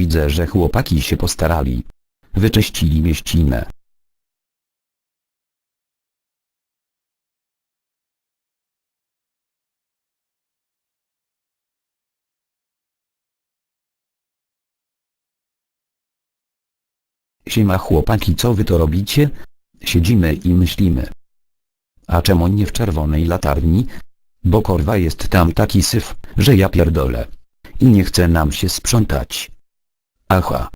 widzę, że chłopaki się postarali. Wyczyścili mieścinę. Siema chłopaki co wy to robicie? Siedzimy i myślimy. A czemu nie w czerwonej latarni? Bo korwa jest tam taki syf, że ja pierdolę. I nie chce nam się sprzątać. Aha.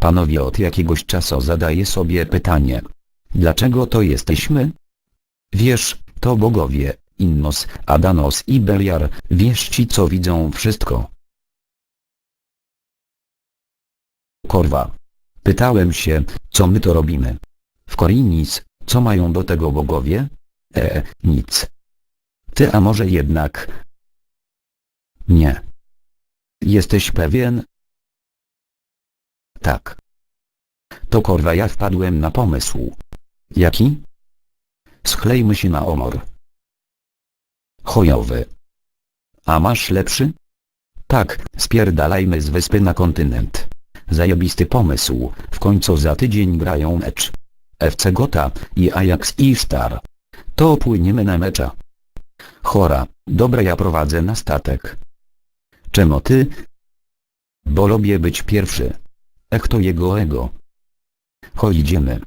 Panowie od jakiegoś czasu zadaję sobie pytanie. Dlaczego to jesteśmy? Wiesz, to bogowie, Innos, Adanos i Beliar, wiesz ci co widzą wszystko. Korwa. Pytałem się, co my to robimy. W Korinis, co mają do tego bogowie? E, nic. Ty a może jednak? Nie. Jesteś pewien? Tak. To korwa ja wpadłem na pomysł. Jaki? Schlejmy się na omor. Chojowy. A masz lepszy? Tak, spierdalajmy z wyspy na kontynent. Zajebisty pomysł, w końcu za tydzień grają mecz. FC Gota i Ajax i Star. To płyniemy na mecza. Chora, dobra ja prowadzę na statek. Czemu ty? Bo lubię być pierwszy. Ech to jego ego. Cho idziemy.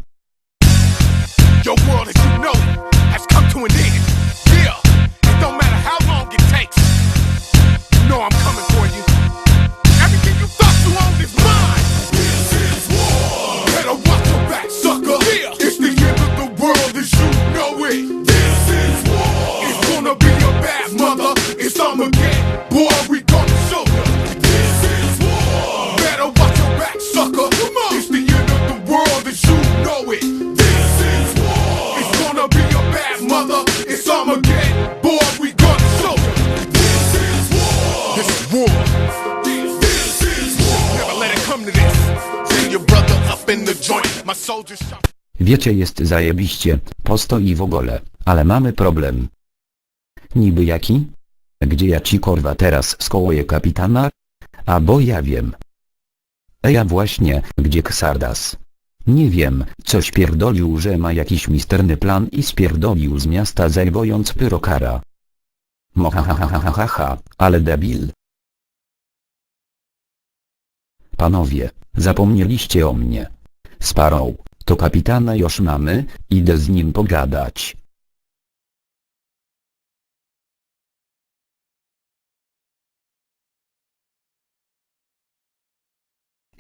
Wiecie jest zajebiście, posto i w ogóle, ale mamy problem. Niby jaki? Gdzie ja ci korwa teraz skołuję kapitana? A bo ja wiem. E ja właśnie, gdzie Ksardas? Nie wiem, coś pierdolił, że ma jakiś misterny plan i spierdolił z miasta zajmując pyrokara. Mohahahahaha, ale debil. Panowie, zapomnieliście o mnie. Sparrow, to kapitana już mamy, idę z nim pogadać.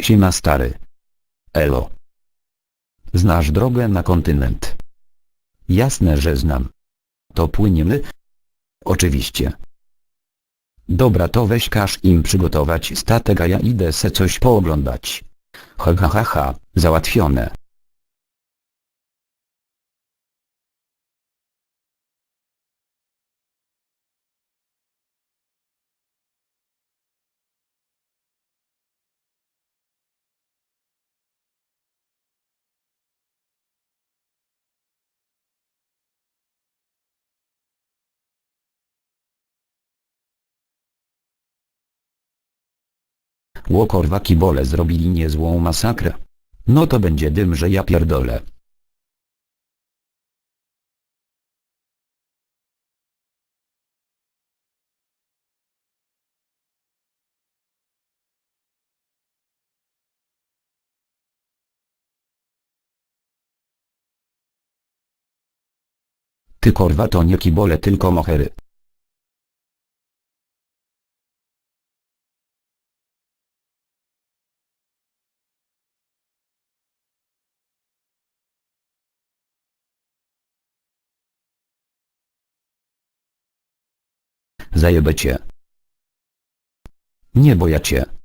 Siema stary. Elo. Znasz drogę na kontynent? Jasne, że znam. To płyniemy? Oczywiście. Dobra to weź każ im przygotować statek a ja idę se coś pooglądać. Ha ha ha ha, załatwione. Łokorwa kibole zrobili niezłą masakrę. No to będzie dym, że ja pierdolę. Ty korwa to nie kibole tylko mohery. Zajebę cię. Nie bo ja cię.